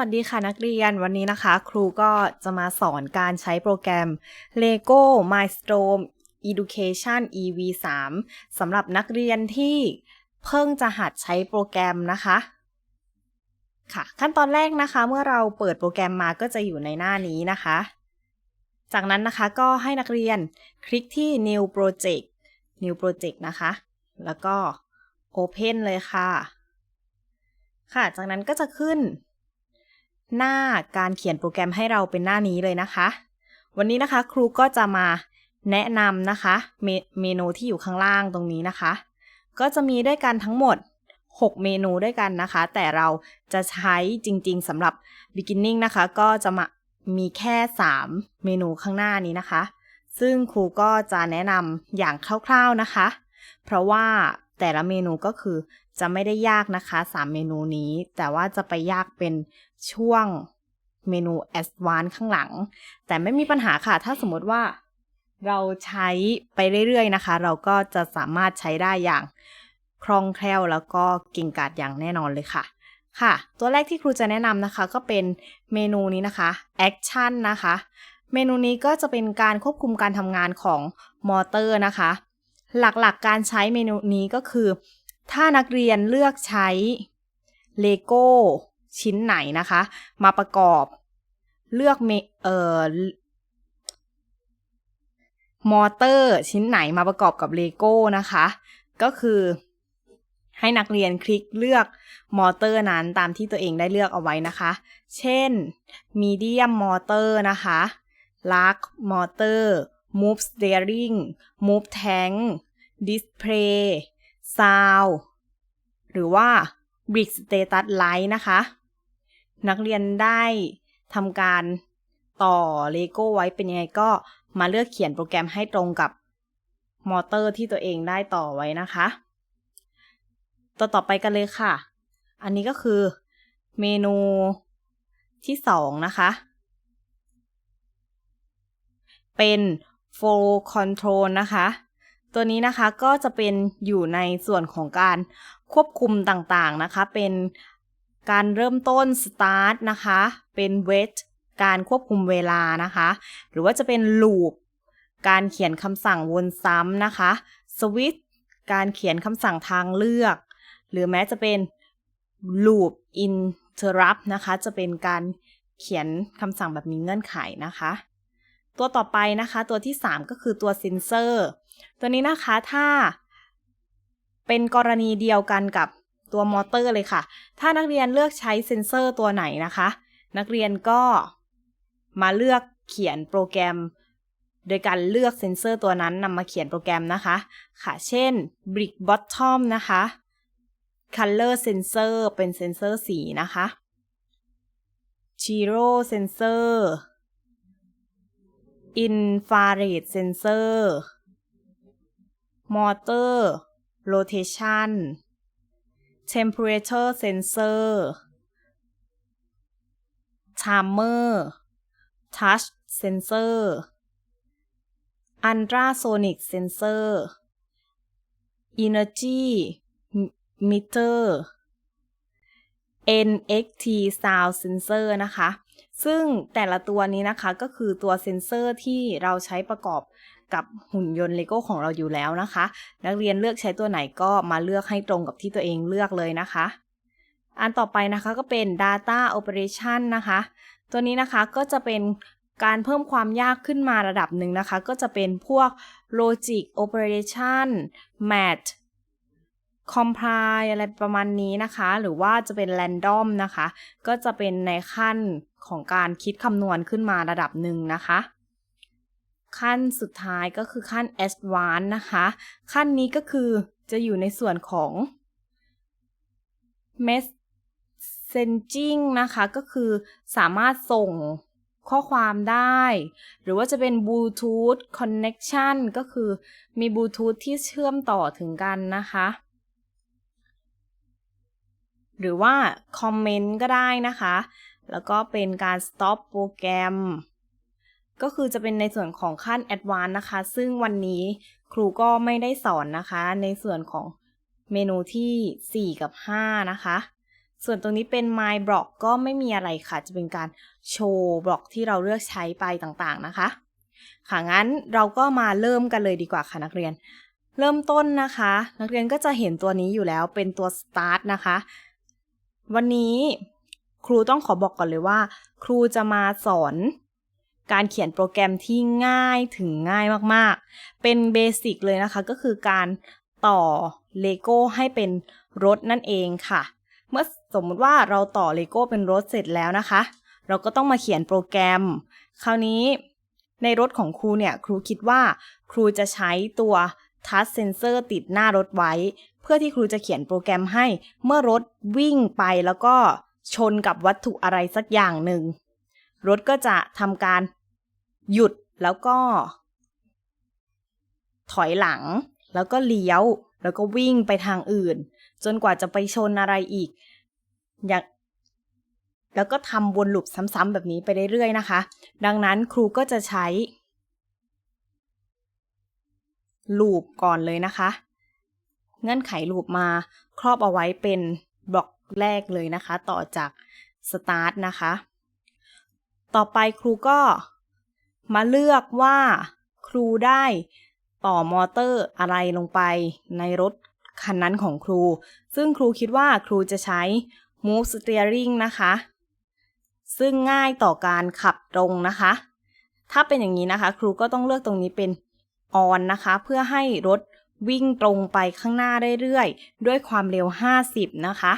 วัสดีค่ะนักเรียนวันนี้นะคะ ครูก็จะมาสอนการใช้โปรแกรม Lego Milestone Education EV 3สำหรับนักเรียนที่เพิ่งจะหัดใช้โปรแกรมนะคะค่ะ ขั้นตอนแรกนะคะ เมื่อเราเปิดโปรแกรมมาก็จะอยู่ในหน้านี้นะคะ จากนั้นนะคะก็ให้นักเรียนคลิกที่ New Project New Project นะคะ แล้วก็ Open เลยค่ะ ค่ะ จากนั้นก็จะขึ้น หน้าการเขียนโปรแกรมให้เราเป็นหน้านี้เลยนะคะ วันนี้นะคะครูก็จะมาแนะนำนะคะเมเมนูที่อยู่ข้างล่างตรงนี้นะคะ ก็จะมีด้วยกันทั้งหมด 6 เมนูด้วยกันนะคะ แต่เราจะใช้จริงๆสำหรับ beginning นะคะ ก็จะมามีแค่ 3 เมนูข้างหน้านี้นะคะ ซึ่งครูก็จะแนะนำอย่างคร่าวๆนะคะ เพราะว่าแต่ละเมนูก็คือจะไม่ได้ยากนะคะ 3 เมนูนี้ แต่ว่าจะไปยากเป็น ช่วงเมนู a d v a n c e ข้างหลัง แต่ไม่มีปัญหาค่ะ ถ้าสมมติว่าเราใช้ไปเรื่อยๆนะคะ เราก็จะสามารถใช้ได้อย่างคล่องแคล่วแล้วก็เก่งกาจอย่างแน่นอนเลยค่ะค่ะ ตัวแรกที่ครูจะแนะนำนะคะ ก็เป็นเมนูนี้นะคะ Action นะคะ เมนูนี้ก็จะเป็นการควบคุมการทำงานของมอเตอร์นะคะ หลักๆกการใช้เมนูนี้ก็คือ ถ้านักเรียนเลือกใช้เลโก้ ชิ้นไหนนะคะ มาประกอบ เลือกเมเอ่อมอเตอร์ชิ้นไหนมาประกอบกับเลโก้นะคะ ก็คือให้นักเรียนคลิกเลือกมอเตอร์นั้นตามที่ตัวเองได้เลือกเอาไว้นะคะ เช่น medium motor นะคะ large motor move steering move tank display sound หรือว่า brick status light นะคะ นักเรียนได้ทำการต่อเลโก้ไว้เป็นยังไงก็มาเลือกเขียนโปรแกรมให้ตรงกับมอเตอร์ที่ตัวเองได้ต่อไว้นะคะ ต่อต่อไปกันเลยค่ะ อันนี้ก็คือเมนูที่สองนะคะ เป็น flow control นะคะ ตัวนี้นะคะก็จะเป็นอยู่ในส่วนของการควบคุมต่างๆนะคะ เป็น การเริ่มต้น start นะคะ เป็น wait การควบคุมเวลานะคะ หรือว่าจะเป็น loop การเขียนคำสั่งวนซ้ำนะคะ switch การเขียนคำสั่งทางเลือก หรือแม้จะเป็น loop interrupt นะคะ จะเป็นการเขียนคำสั่งแบบมีเงื่อนไขนะคะ ตัวต่อไปนะคะ ตัวที่ 3 ก็คือตัวเซนเซอร์ ตัวนี้นะคะถ้าเป็นกรณีเดียวกันกับ ตัวมอเตอร์เลยค่ะ ถ้านักเรียนเลือกใช้เซนเซอร์ตัวไหนนะคะ นักเรียนก็มาเลือกเขียนโปรแกรม โดยการเลือกเซนเซอร์ตัวนั้นนำมาเขียนโปรแกรมนะคะ ค่ะ เช่น brick bottom นะคะ color sensor เป็นเซนเซอร์สีนะคะ zero sensor infrared sensor motor rotation temperature sensor timer touch sensor ultrasonic sensor energy meter NXT sound sensor นะคะ ซึ่งแต่ละตัวนี้นะคะก็คือตัวเซนเซอร์ที่เราใช้ประกอบ กับหุ่นยนต์เลโก้ของเราอยู่แล้วนะคะ นักเรียนเลือกใช้ตัวไหนก็มาเลือกให้ตรงกับที่ตัวเองเลือกเลยนะคะ อันต่อไปนะคะก็เป็น data operation นะคะ ตัวนี้นะคะก็จะเป็นการเพิ่มความยากขึ้นมาระดับหนึ่งนะคะ ก็จะเป็นพวก logic operation math compile อะไรประมาณนี้นะคะ หรือว่าจะเป็น random นะคะ ก็จะเป็นในขั้นของการคิดคำนวณขึ้นมาระดับหนึ่งนะคะ ขั้นสุดท้ายก็คือขั้น advanced นะคะ ขั้นนี้ก็คือจะอยู่ในส่วนของ messaging นะคะ ก็คือสามารถส่งข้อความได้ หรือว่าจะเป็น Bluetooth connection ก็คือมี Bluetooth ที่เชื่อมต่อถึงกันนะคะ หรือว่า คอมเมนต์ก็ได้นะคะ แล้วก็เป็นการ stop โปรแกรม ก็คือจะเป็นในส่วนของขั้น advanced นะคะ ซึ่งวันนี้ครูก็ไม่ได้สอนนะคะ ในส่วนของเมนูที่ 4 กับ 5 นะคะ ส่วนตรงนี้เป็น my block ก็ไม่มีอะไรค่ะ จะเป็นการโชว์บล็อกที่เราเลือกใช้ไปต่างๆนะคะ ค่ะงั้นเราก็มาเริ่มกันเลยดีกว่าค่ะนักเรียน เริ่มต้นนะคะ นักเรียนก็จะเห็นตัวนี้อยู่แล้วเป็นตัว start นะคะ วันนี้ครูต้องขอบอกก่อนเลยว่า ครูจะมาสอน การเขียนโปรแกรมที่ง่ายถึงง่ายมากๆ เป็นเบสิกเลยนะคะ ก็คือการต่อเลโก้ให้เป็นรถนั่นเองค่ะ เมื่อสมมติว่าเราต่อเลโก้เป็นรถเสร็จแล้วนะคะ เราก็ต้องมาเขียนโปรแกรม คราวนี้ในรถของครูเนี่ยครูคิดว่าครูจะใช้ตัว touch sensor ติดหน้ารถไว้ เพื่อที่ครูจะเขียนโปรแกรมให้ เมื่อรถวิ่งไปแล้วก็ชนกับวัตถุอะไรสักอย่างหนึ่ง รถก็จะทำการหยุดแล้วก็ ถอยหลัง แล้วก็เลี้ยว แล้วก็วิ่งไปทางอื่น จนกว่าจะไปชนอะไรอีก อยางแล้วก็ทำวนลูปซ้ำๆแบบนี้ไปเรื่อยๆนะคะ ดังนั้นครูก็จะใช้ลูปก่อนเลยนะคะ เงื่อนไขลูปมาครอบเอาไว้เป็นบล็อกแรกเลยนะคะ ต่อจาก start นะคะ ต่อไปครูก็มาเลือกว่าครูได้ต่อมอเตอร์อะไรลงไปในรถคันนั้นของครู ซึ่งครูคิดว่าครูจะใช้ move steering นะคะ ซึ่งง่ายต่อการขับตรงนะคะ ถ้าเป็นอย่างนี้นะคะ ครูก็ต้องเลือกตรงนี้เป็น on นะคะ เพื่อให้รถวิ่งตรงไปข้างหน้าเรื่อยๆ ด้วยความเร็ว 50 นะคะ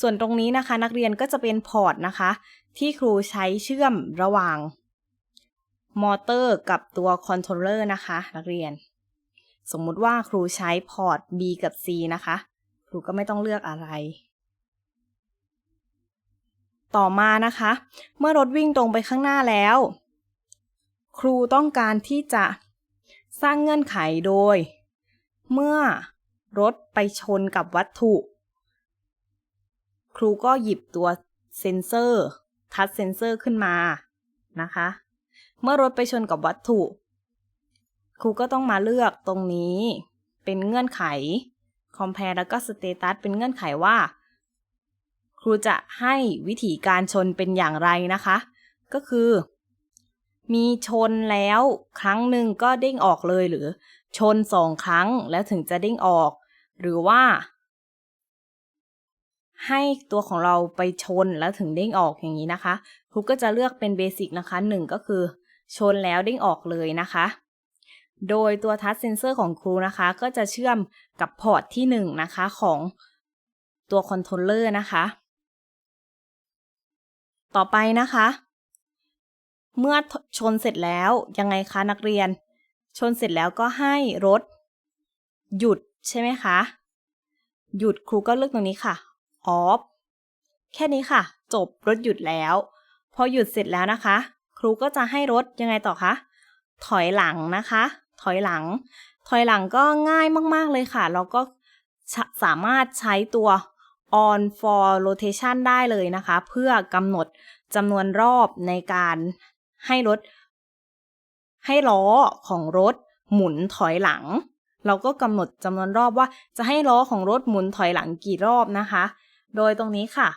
ส่วนตรงนี้นะคะนักเรียนก็จะเป็นพอร์ตนะคะ ที่ครูใช้เชื่อมระหว่างมอเตอร์กับตัวคอนโทรลเลอร์นะคะนักเรียน สมมุติว่าครูใช้พอร์ต B กับ C นะคะ ครูก็ไม่ต้องเลือกอะไร ต่อมานะคะ เมื่อรถวิ่งตรงไปข้างหน้าแล้ว ครูต้องการที่จะสร้างเงื่อนไขโดย เมื่อรถไปชนกับวัตถุ ครูก็หยิบตัวเซนเซอร์ ทัชเซนเซอร์ขึ้นมานะคะ เมื่อรถไปชนกับวัตถุ ครูก็ต้องมาเลือกตรงนี้ เป็นเงื่อนไข compare แล้วก็ status เป็นเงื่อนไขว่า ครูจะให้วิธีการชนเป็นอย่างไรนะคะ ก็คือ มีชนแล้วครั้งหนึ่งก็เด้งออกเลยหรือชนสองครั้งแล้วถึงจะเด้งออก หรือว่า ให้ตัวของเราไปชนแล้วถึงเด้งออกอย่างนี้นะคะครูก็จะเลือกเป็นเบสิกนะคะหนึ่งก็คือ ชนแล้วเด้งออกเลยนะคะ โดยตัวทัชเซนเซอร์ของครูนะคะ ก็จะเชื่อมกับพอร์ตที่1นะคะของตัวคอนโทรลเลอร์นะคะ ต่อไปนะคะ เมื่อชนเสร็จแล้วยังไงคะนักเรียน ชนเสร็จแล้วก็ให้รถ หยุดใช่ไหมคะ หยุดครูก็เลือกตรงนี้ค่ะ off แค่นี้ค่ะ จบรถหยุดแล้ว พอหยุดเสร็จแล้วนะคะ ครูก็จะให้รถยังไงต่อคะ ถอยหลังนะคะ ถอยหลัง ถอยหลังก็ง่ายมากๆเลยค่ะเราก็สามารถใช้ตัว on for rotation ได้เลยนะคะ เพื่อกำหนดจำนวนรอบในการให้รถ ให้ล้อของรถหมุนถอยหลัง เราก็กำหนดจำนวนรอบว่าจะให้ล้อของรถหมุนถอยหลังกี่รอบนะคะ โดยตรงนี้ค่ะ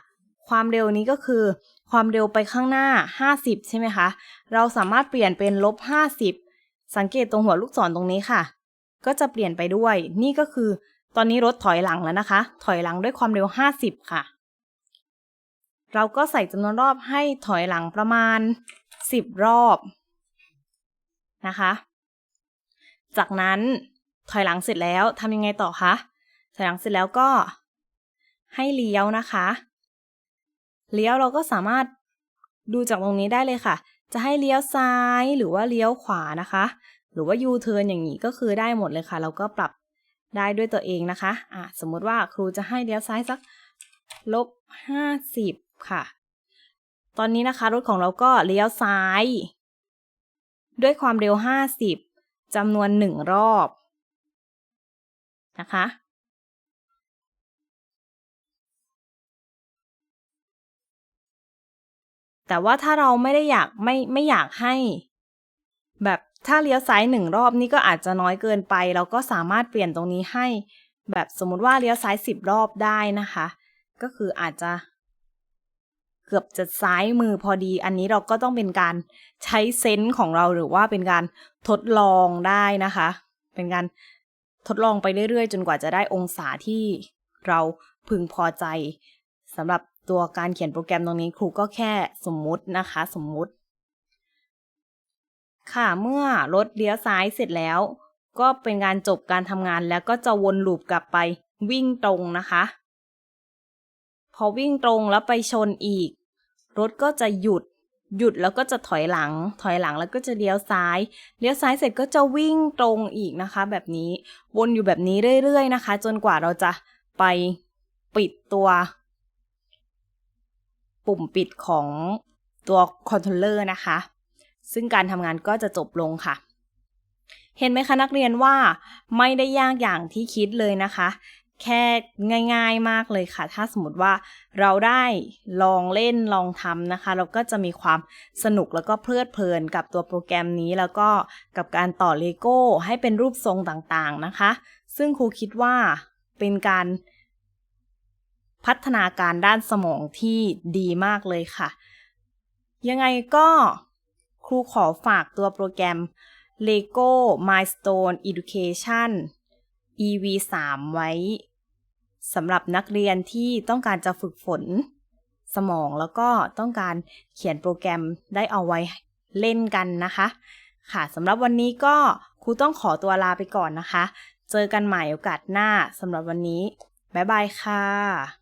ความเร็วนี้ก็คือ ความเร็วไปข้างหน้า 50 ใช่ไหมคะ เราสามารถเปลี่ยนเป็นลบ 50 สังเกตตรงหัวลูกศรตรงนี้ค่ะ ก็จะเปลี่ยนไปด้วย นี่ก็คือ ตอนนี้รถถอยหลังแล้วนะคะ ถอยหลังด้วยความเร็ว 50 ค่ะ เราก็ใส่จำนวนรอบให้ถอยหลังประมาณ 10 รอบนะคะ จากนั้นถอยหลังเสร็จแล้วทำยังไงต่อคะ ถอยหลังเสร็จแล้วก็ ให้เลี้ยวนะคะ เลี้ยวเราก็สามารถดูจากตรงนี้ได้เลยค่ะ จะให้เลี้ยวซ้ายหรือว่าเลี้ยวขวานะคะ หรือว่ายูเทิร์นอย่างนี้ก็คือได้หมดเลยค่ะ เราก็ปรับได้ด้วยตัวเองนะคะอะสมมติว่าครูจะให้เลี้ยวซ้ายสักลบห้าสิบค่ะ ตอนนี้นะคะรถของเราก็เลี้ยวซ้าย ด้วยความเร็วห้าสิบจำนวนหนึ่งรอบนะคะ แต่ว่าถ้าเราไม่ได้อยากไม่ไม่อยากให้ แบบถ้าเลี้ยวซ้ายหนึ่งรอบนี่ก็อาจจะน้อยเกินไป เราก็สามารถเปลี่ยนตรงนี้ให้ แบบสมมติว่าเลี้ยวซ้ายสิบรอบได้นะคะ ก็คืออาจจะ เกือบจะซ้ายมือพอดี อันนี้เราก็ต้องเป็นการใช้เซนส์ของเราหรือว่าเป็นการทดลองได้นะคะ เป็นการทดลองไปเรื่อยๆ จนกว่าจะได้องศาที่เราพึงพอใจสำหรับ ตัวการเขียนโปรแกรมตรงนี้ครูก็แค่สมมุตินะคะ สมมุติ ค่ะเมื่อรถเลี้ยวซ้ายเสร็จแล้ว ก็เป็นการจบการทำงานแล้วก็จะวนลูปกลับไปวิ่งตรงนะคะ พอวิ่งตรงแล้วไปชนอีก รถก็จะหยุดหยุดแล้วก็จะถอยหลัง ถอยหลังแล้วก็จะเลี้ยวซ้าย เลี้ยวซ้ายเสร็จก็จะวิ่งตรงอีกนะคะ แบบนี้ วนอยู่แบบนี้เรื่อยๆนะคะ จนกว่าเราจะไปปิดตัว ปุ่มปิดของตัวคอนโทรลเลอร์นะคะ ซึ่งการทำงานก็จะจบลงค่ะ เห็นไหมคะนักเรียนว่าไม่ได้ยากอย่างที่คิดเลยนะคะ แค่ง่ายๆมากเลยค่ะ ถ้าสมมติว่าเราได้ลองเล่นลองทำนะคะ เราก็จะมีความสนุกแล้วก็เพลิดเพลินกับตัวโปรแกรมนี้แล้วก็กับการต่อเลโก้ให้เป็นรูปทรงต่างๆนะคะ ซึ่งครูคิดว่าเป็นการ พัฒนาการด้านสมองที่ดีมากเลยค่ะ ยังไงก็ครูขอฝากตัวโปรแกรม Lego Milestone Education EV3 ไว้สำหรับนักเรียนที่ต้องการจะฝึกฝนสมองแล้วก็ต้องการเขียนโปรแกรมได้เอาไว้เล่นกันนะคะ ค่ะสำหรับวันนี้ก็ครูต้องขอตัวลาไปก่อนนะคะ เจอกันใหม่โอกาสหน้าสำหรับวันนี้ บ๊ายบายค่ะ